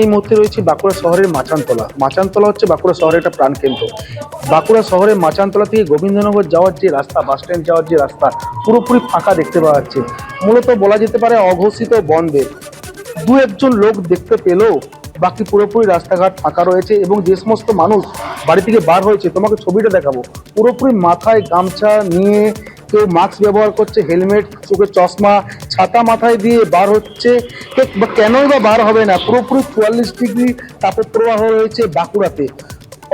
এই মুহূর্তে রয়েছে বাঁকুড়া শহরের মাচানতলা। মাচানতলা হচ্ছে বাঁকুড়া শহরের একটা প্রাণকেন্দ্র। বাঁকুড়া শহরের মাচানতলা থেকে গোবিন্দনগর যাওয়ার যে রাস্তা, বাস স্ট্যান্ড যাওয়ার যে রাস্তা, পুরোপুরি ফাঁকা দেখতে পাওয়া যাচ্ছে। মূলত বলা যেতে পারে অঘোষিত বন্ধের দু একজন লোক দেখতে পেলেও বাকি পুরোপুরি রাস্তাঘাট ফাঁকা রয়েছে এবং যে সমস্ত মানুষ বাড়ি থেকে বার হয়েছে, তোমাকে ছবিটা দেখাবো। পুরোপুরি মাথায় গামছা নিয়ে কেউ মাস্ক ব্যবহার করছে, হেলমেট, চোখে চশমা, ছাতা মাথায় দিয়ে বার হচ্ছে। কেনই বা বার হবে না, পুরোপুরি চুয়াল্লিশ ডিগ্রি তাপপ্রবাহ রয়েছে বাঁকুড়াতে।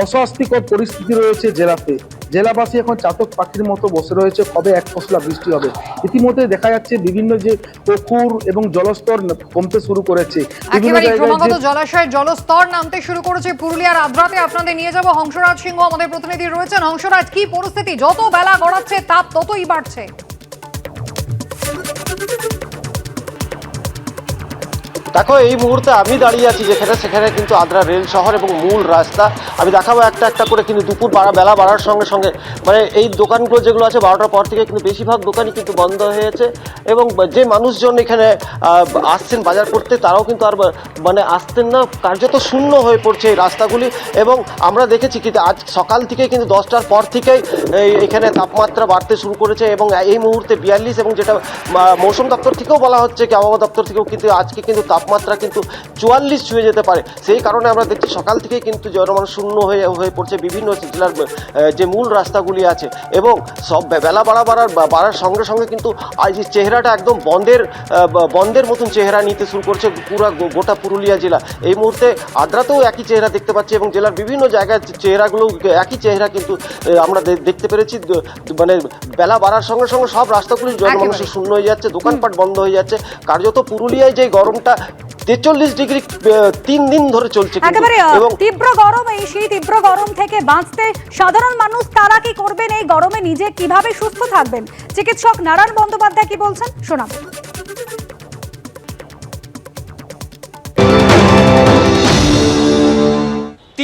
অস্বস্তিকর পরিস্থিতি রয়েছে জেলাতে। জেলাবাসী এখন চাতক পাখির মতো বসে রয়েছে কবে এক ফসলা বৃষ্টি হবে? ইতিমধ্যে দেখা যাচ্ছে বিভিন্ন যে পুকুর এবং জলস্তর কমতে শুরু করেছে। জলাশয়ে ক্রমাগত জলাশয়ের জলস্তর নামতে শুরু করেছে পুরুলিয়ার আদ্রাতে। আপনাদের নিয়ে যাব হংসরাজ সিংহ আমাদের প্রতিনিধি রয়েছেন। হংসরাজ কি পরিস্থিতি? যত বেলা গড়াচ্ছে তাপ ততই বাড়ছে। দেখো, এই মুহূর্তে আমি দাঁড়িয়ে আছি যেখানে, সেখানে কিন্তু আদ্রা রেল শহর এবং মূল রাস্তা। আমি দেখাবো একটা একটা করে কিন্তু দুপুর বাড়া, বেলা বাড়ার সঙ্গে সঙ্গে। মানে এই দোকানগুলো যেগুলো আছে, বারোটার পর থেকে কিন্তু বেশিরভাগ দোকানই কিন্তু বন্ধ হয়েছে এবং যে মানুষজন এখানে আসছেন বাজার করতে, তারাও কিন্তু আর মানে আসতেন না। কার্যত শূন্য হয়ে পড়ছে এই রাস্তাগুলি এবং আমরা দেখেছি কিন্তু আজ সকাল থেকে কিন্তু দশটার পর থেকেই এখানে তাপমাত্রা বাড়তে শুরু করেছে এবং এই মুহূর্তে বিয়াল্লিশ এবং যেটা মৌসুম দপ্তর থেকেও বলা হচ্ছে কি, আবহাওয়া দপ্তর থেকেও কিন্তু আজকে কিন্তু তাপমাত্রা কিন্তু চুয়াল্লিশ ছুঁয়ে যেতে পারে। সেই কারণে আমরা দেখছি সকাল থেকেই কিন্তু জনমানুষ শূন্য হয়ে হয়ে পড়ছে বিভিন্ন জেলার যে মূল রাস্তাগুলি আছে এবং সব বেলা বাড়া বাড়ার বাড়ার সঙ্গে সঙ্গে কিন্তু আজ চেহারাটা একদম বন্ধের বন্ধের মতন চেহারা নিতে শুরু করছে পুরো গোটা পুরুলিয়া জেলা। এই মুহূর্তে আদ্রাতেও একই চেহারা দেখতে পাচ্ছি এবং জেলার বিভিন্ন জায়গায় চেহারাগুলো একই চেহারা কিন্তু আমরা দেখতে পেরেছি। মানে বেলা বাড়ার সঙ্গে সঙ্গে সব রাস্তাগুলি জনমানুষের। শূন্য হয়ে যাচ্ছে দোকানপাট বন্ধ হয়ে যাচ্ছে। কার্যত পুরুলিয়ায় যে গরমটা তেচল্লিশ ডিগ্রি তিন দিন ধরে চলছে একেবারে তীব্র গরম এই সেই তীব্র গরম থেকে বাঁচতে সাধারণ মানুষ তারা কি করবেন? এই গরমে নিজে কীভাবে সুস্থ থাকবেন? চিকিৎসক নারায়ণ বন্দ্যোপাধ্যায় কি বলছেন? শোনাবো।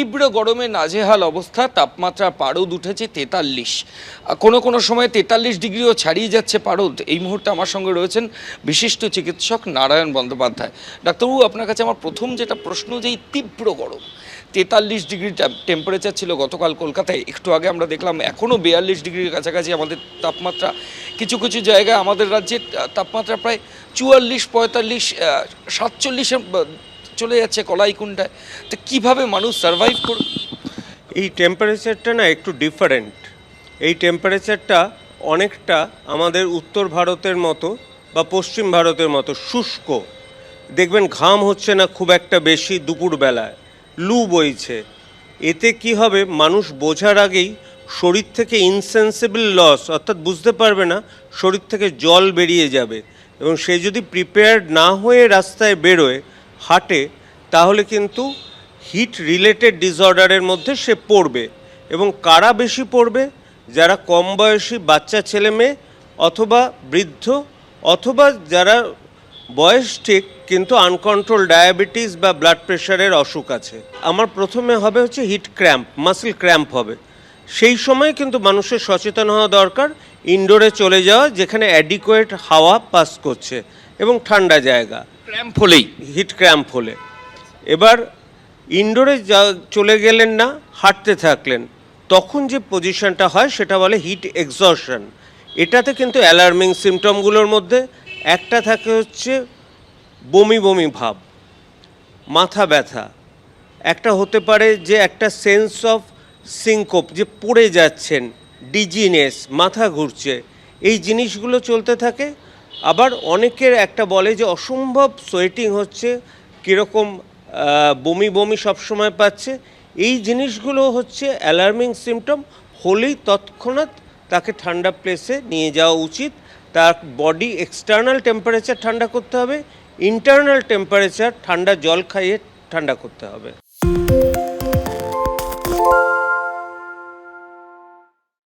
তীব্র গরমে নাজেহাল অবস্থা, তাপমাত্রা পারদ উঠেছে তেতাল্লিশ। কোনো কোনো সময় তেতাল্লিশ ডিগ্রিও ছাড়িয়ে যাচ্ছে পারদ। এই মুহূর্তে আমার সঙ্গে রয়েছেন বিশিষ্ট চিকিৎসক নারায়ণ বন্দ্যোপাধ্যায়। ডাক্তারবাবু, আপনার কাছে আমার প্রথম যেটা প্রশ্ন যে এই তীব্র গরম, তেতাল্লিশ ডিগ্রি টেম্পারেচার ছিল গতকাল কলকাতায়, একটু আগে আমরা দেখলাম এখনও বিয়াল্লিশ ডিগ্রির কাছাকাছি আমাদের তাপমাত্রা। কিছু কিছু জায়গায় আমাদের রাজ্যের তাপমাত্রা প্রায় চুয়াল্লিশ, পঁয়তাল্লিশ সাতচল্লিশের চলে যাচ্ছে কলাইকুণ্ডায়। তো কীভাবে মানুষ সার্ভাইভ করবে এই টেম্পারেচারটা না একটু ডিফারেন্ট এই টেম্পারেচারটা অনেকটা আমাদের উত্তর ভারতের মতো বা পশ্চিম ভারতের মতো শুষ্ক। দেখবেন ঘাম হচ্ছে না খুব একটা বেশি দুপুরবেলায়। লু বইছে। এতে কি হবে? মানুষ বোঝার আগেই শরীর থেকে ইনসেন্সিবল লস অর্থাৎ বুঝতে পারবে না, শরীর থেকে জল বেরিয়ে যাবে। এবং সে যদি প্রিপেয়ার্ড না হয়ে রাস্তায় বেরোয় হাঁটে, তাহলে কিন্তু হিট রিলেটেড ডিসঅর্ডারের মধ্যে সে পড়বে। এবং কারা বেশি পড়বে? যারা কম বয়সী বাচ্চা ছেলে মেয়ে অথবা বৃদ্ধ অথবা যারা বয়স ঠিক কিন্তু আনকন্ট্রোল ডায়াবেটিস বা ব্লাড প্রেশারের অসুখ আছে। আমার প্রথমে হবে হচ্ছে হিট ক্র্যাম্প মাসেল ক্র্যাম্প হবে। সেই সময় কিন্তু মানুষের সচেতন হওয়া দরকার ইনডোরে চলে যাওয়া যেখানে অ্যাডিকুয়েট হাওয়া পাস করছে এবং ঠান্ডা জায়গা। ক্র্যাম্প হলেই। হিট ক্র্যাম্প হলে। এবার ইনডোরে যা চলে গেলেন না, হাঁটতে থাকলেন, তখন যে পজিশনটা হয় সেটা বলে হিট এক্সশন এটাতে কিন্তু অ্যালার্মিং সিমটমগুলোর মধ্যে একটা থাকে হচ্ছে বমি বমি ভাব, মাথা ব্যথা। একটা হতে পারে যে একটা সেন্স অফ সিঙ্কোপ যে পড়ে যাচ্ছেন ডিজিনেস মাথা ঘুরছে, এই জিনিসগুলো চলতে থাকে আবার অনেকের একটা বলে যে অসম্ভব সোয়েটিং হচ্ছে, কীরকম বমি বমি সবসময় পাচ্ছে। এই জিনিসগুলো হচ্ছে অ্যালার্মিং সিমটম হলেই তৎক্ষণাৎ তাকে ঠান্ডা প্লেসে নিয়ে যাওয়া উচিত। তার বডি এক্সটার্নাল টেম্পারেচার ঠান্ডা করতে হবে ইন্টারনাল টেম্পারেচার ঠান্ডা জল খাইয়ে ঠান্ডা করতে হবে।